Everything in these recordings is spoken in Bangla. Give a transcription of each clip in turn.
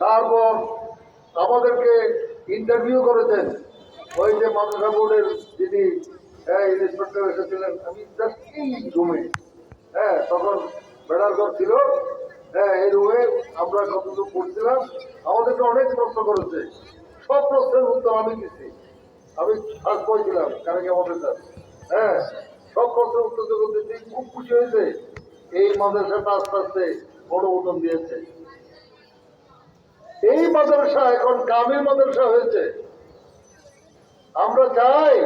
তারপর আমাদেরকে ইন্টারভিউ করেছেন ওই যে মাদ্রাসা বোর্ডের যিনি ইন্সপেক্টর এসেছিলেন আমি এই রুমে হ্যাঁ তখন বেড়ারঘর ছিল। হ্যাঁ এই রুমে আমরা কতটুকু পড়ছিলাম, আমাদেরকে অনেক প্রশ্ন করেছে। সব প্রশ্নের উত্তর আমি দিচ্ছি আমি বয় ছিলাম কারণ আমাদের হ্যাঁ সব প্রশ্নের উত্তর যখন দিচ্ছি খুব খুশি হয়েছে। এই মাদ্রাসাটা আস্তে আস্তে অনুমোদন দিয়েছে। মাদ্রাসা এখন কামিল মাদ্রাসা হয়েছে। আমরা চাই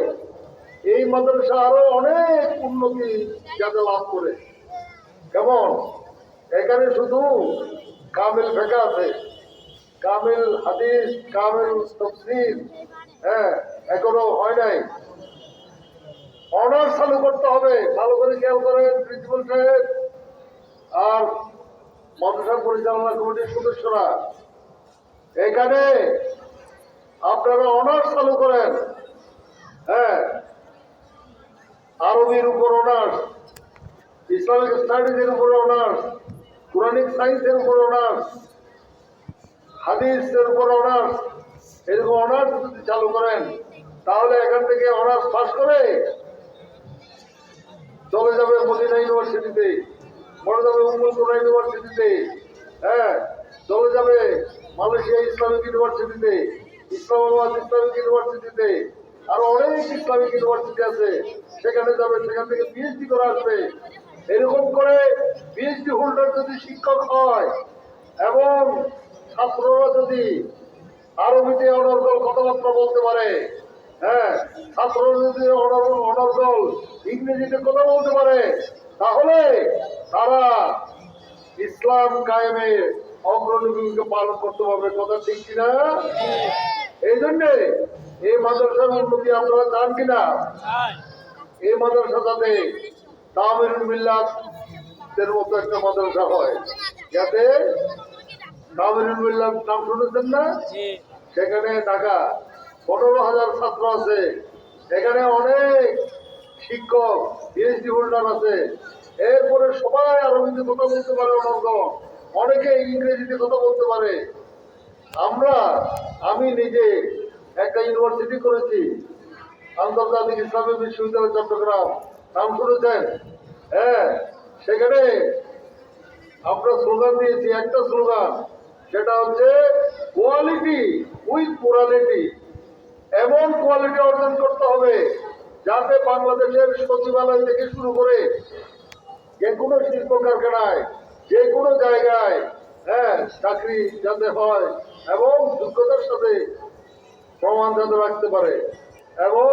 এই মাদ্রাসা আরও অনেক উন্নতি যাতে লাভ করে। কেমন? এখানে শুধু কামিল ফেকা আছে। কামিল হাদিস, কামিল তফসির হ্যাঁ এখনও হয় নাই। অনার্স চালু করতে হবে। ভালো করে খেয়াল করেন প্রিন্সিপাল সাহেব। আর মাদ্রাসা পরিচালনা কমিটির সদস্যরা। এখানে আপনারা অনার্স চালু করেন। হ্যাঁ। আরবির উপর অনার্স ইসলামিক স্টাডিজের উপর অনার্স কোরআনিক সায়েন্সের উপর অনার্স হাদিসের উপর অনার্স এরকম অনার্স চালু করেন। তাহলে এখান থেকে অনার্স পাস করে চলে যাবে মদিনা ইউনিভার্সিটিতে চলে যাবে উম্মুলপুরা ইউনিভার্সিটিতে। হ্যাঁ। চলে যাবে মালয়েশিয়া ইসলামিক ইউনিভার্সিটিতে, ইসলামাবাদ ইসলামিক ইউনিভার্সিটিতে, আরও অনেক ইসলামিক ইউনিভার্সিটি আছে। সেখানে যাবে, সেখান থেকে পিএইচডি করে আসবে। এরকম করে পিএইচডি হোল্ডার যদি শিক্ষক হয় এবং ছাত্ররা যদি আরবিতে অনর্গল কথাবার্তা বলতে পারে হ্যাঁ ছাত্র যদি অনর- অনর্গল ইংরেজিতে কথা বলতে পারে, তাহলে তারা ইসলাম কায়েমে অগ্রণী ভূমিকা পালন করতে পারবে কথা ঠিক কিনা? এই জন্যে এই মাদ্রাসার উন্নতি আপনারা চান কিনা? এই মাদ্রাসা যাতে তামিল মিল্লাতের মতো একটা মাদ্রাসা হয়। যাতে তামিল মিল্লাত নাম শুনেছেন না? সেখানে ঢাকা পনেরো হাজার ছাত্র আছে। এখানে অনেক শিক্ষক পিএইচডি হোল্ডার আছে। এরপরে সবাই আরবিতে কথা বলতে পারে অনর্গ অনেকে ইংরেজিতে কথা বলতে পারে। আমরা, আমি নিজে একটা ইউনিভার্সিটি করেছি, আন্তর্জাতিক ইসলামী বিশ্ববিদ্যালয় চট্টগ্রাম। নাম শুনেছেন? হ্যাঁ সেখানে আমরা স্লোগান দিয়েছি, একটা স্লোগান, সেটা হচ্ছে কোয়ালিটি উইথ মোরালিটি এমন কোয়ালিটি অর্জন করতে হবে যাতে বাংলাদেশের সচিবালয় থেকে শুরু করে যে কোনো শিল্প কারখানায় যে কোনো জায়গায় হ্যাঁ চাকরি যাতে হয় এবং যোগ্যতার সাথে প্রমাণ যাতে রাখতে পারে। এবং